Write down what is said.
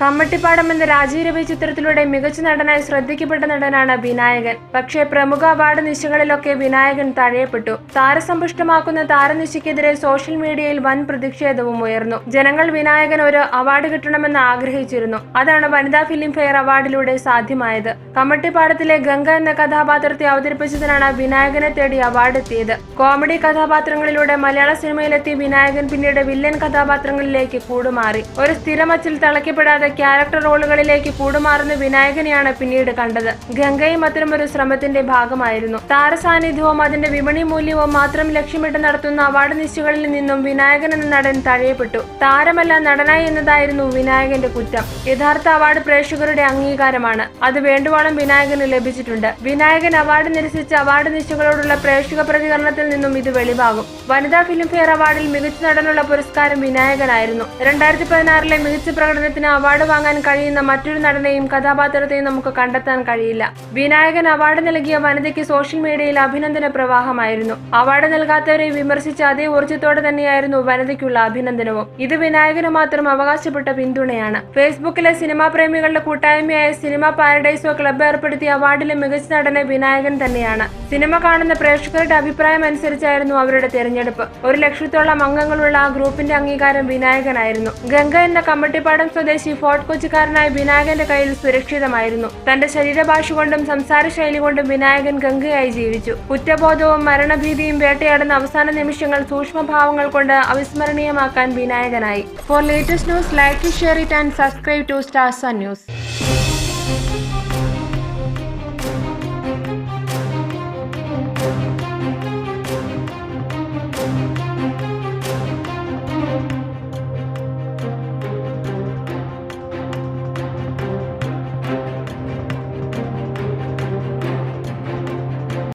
കമ്മട്ടിപ്പാടം എന്ന രാജീവ് രവി ചിത്രത്തിലൂടെ മികച്ച നടനായി ശ്രദ്ധിക്കപ്പെട്ട നടനാണ് വിനായകൻ. പക്ഷേ പ്രമുഖ അവാർഡ് നിശകളിലൊക്കെ വിനായകൻ തഴയപ്പെട്ടു. താരസമ്പുഷ്ടമാക്കുന്ന താരനിശയ്ക്കെതിരെ സോഷ്യൽ മീഡിയയിൽ വൻ പ്രതിഷേധവും ഉയർന്നു. ജനങ്ങൾ വിനായകൻ ഒരു അവാർഡ് കിട്ടണമെന്ന് ആഗ്രഹിച്ചിരുന്നു. അതാണ് വനിതാ ഫിലിം ഫെയർ അവാർഡിലൂടെ സാധ്യമായത്. കമ്മട്ടിപ്പാടത്തിലെ ഗംഗ എന്ന കഥാപാത്രത്തെ അവതരിപ്പിച്ചതിനാണ് വിനായകനെ തേടി അവാർഡ് എത്തിയത്. കോമഡി കഥാപാത്രങ്ങളിലൂടെ മലയാള സിനിമയിലെത്തിയ വിനായകൻ പിന്നീട് വില്ലൻ കഥാപാത്രങ്ങളിലേക്ക് കൂടുമാറി. ഒരു സ്ഥിരമച്ചിൽ തളയ്ക്കപ്പെടാതെ ക്യാരക്ടർ റോളുകളിലേക്ക് കൂടുമാറുന്ന വിനായകനെയാണ് പിന്നീട് കണ്ടത്. ഗംഗയും അത്തരമൊരു ശ്രമത്തിന്റെ ഭാഗമായിരുന്നു. താരസാന്നിധ്യവും അതിന്റെ വിപണി മൂല്യവും മാത്രം ലക്ഷ്യമിട്ട് നടത്തുന്ന അവാർഡ് നിശ്ചികളിൽ നിന്നും വിനായകൻ എന്ന നടൻ തഴയപ്പെട്ടു. താരമല്ല നടനായി എന്നതായിരുന്നു വിനായകന്റെ കുറ്റം. യഥാർത്ഥ അവാർഡ് പ്രേക്ഷകരുടെ അംഗീകാരമാണ്. അത് വേണ്ടുവോളം വിനായകന് ലഭിച്ചിട്ടുണ്ട്. വിനായകൻ അവാർഡ് നിരസിച്ച അവാർഡ് നിശ്ചികളോടുള്ള പ്രേക്ഷക പ്രതികരണത്തിൽ നിന്നും ഇത് വെളിവാകും. വനിതാ ഫിലിംഫെയർ അവാർഡിൽ മികച്ച നടനുള്ള പുരസ്കാരം വിനായകനായിരുന്നു. രണ്ടായിരത്തി പതിനാറിലെ മികച്ച പ്രകടനത്തിന് അവാർഡ് വാങ്ങാൻ കഴിയുന്ന മറ്റൊരു നടനെയും കഥാപാത്രത്തെയും നമുക്ക് കണ്ടെത്താൻ കഴിയില്ല. വിനായകൻ അവാർഡ് നൽകിയ വനിതയ്ക്ക് സോഷ്യൽ മീഡിയയിൽ അഭിനന്ദന പ്രവാഹമായിരുന്നു. അവാർഡ് നൽകാത്തവരെ വിമർശിച്ച അതേ ഊർജത്തോടെ തന്നെയായിരുന്നു വനിതയ്ക്കുള്ള അഭിനന്ദനവും. ഇത് വിനായകന് മാത്രം അവകാശപ്പെട്ട പിന്തുണയാണ്. ഫേസ്ബുക്കിലെ സിനിമാ പ്രേമികളുടെ കൂട്ടായ്മയായ സിനിമ പാരഡൈസോ ക്ലബ്ബ് ഏർപ്പെടുത്തിയ അവാർഡിലെ മികച്ച നടനെ വിനായകൻ തന്നെയാണ്. സിനിമ കാണുന്ന പ്രേക്ഷകരുടെ അഭിപ്രായം അനുസരിച്ചായിരുന്നു അവരുടെ തിരഞ്ഞെടുപ്പ്. ഒരു ലക്ഷത്തോളം അംഗങ്ങളുള്ള ആ ഗ്രൂപ്പിന്റെ അംഗീകാരം വിനായകനായിരുന്നു. ഗംഗ എന്ന കമ്മട്ടിപ്പാടം സ്വദേശി ഫോർട്ട് കൊച്ചിക്കാരനായ വിനായകന്റെ കയ്യിൽ സുരക്ഷിതമായിരുന്നു. തന്റെ ശരീരഭാഷ കൊണ്ടും സംസാര ശൈലി കൊണ്ടും വിനായകൻ ഗംഗയായി ജീവിച്ചു. കുറ്റബോധവും മരണഭീതിയും വേട്ടയാടുന്ന അവസാന നിമിഷങ്ങൾ സൂക്ഷ്മഭാവങ്ങൾ കൊണ്ട് അവിസ്മരണീയമാക്കാൻ വിനായകനായി. For latest news like to share it and subscribe to Stars News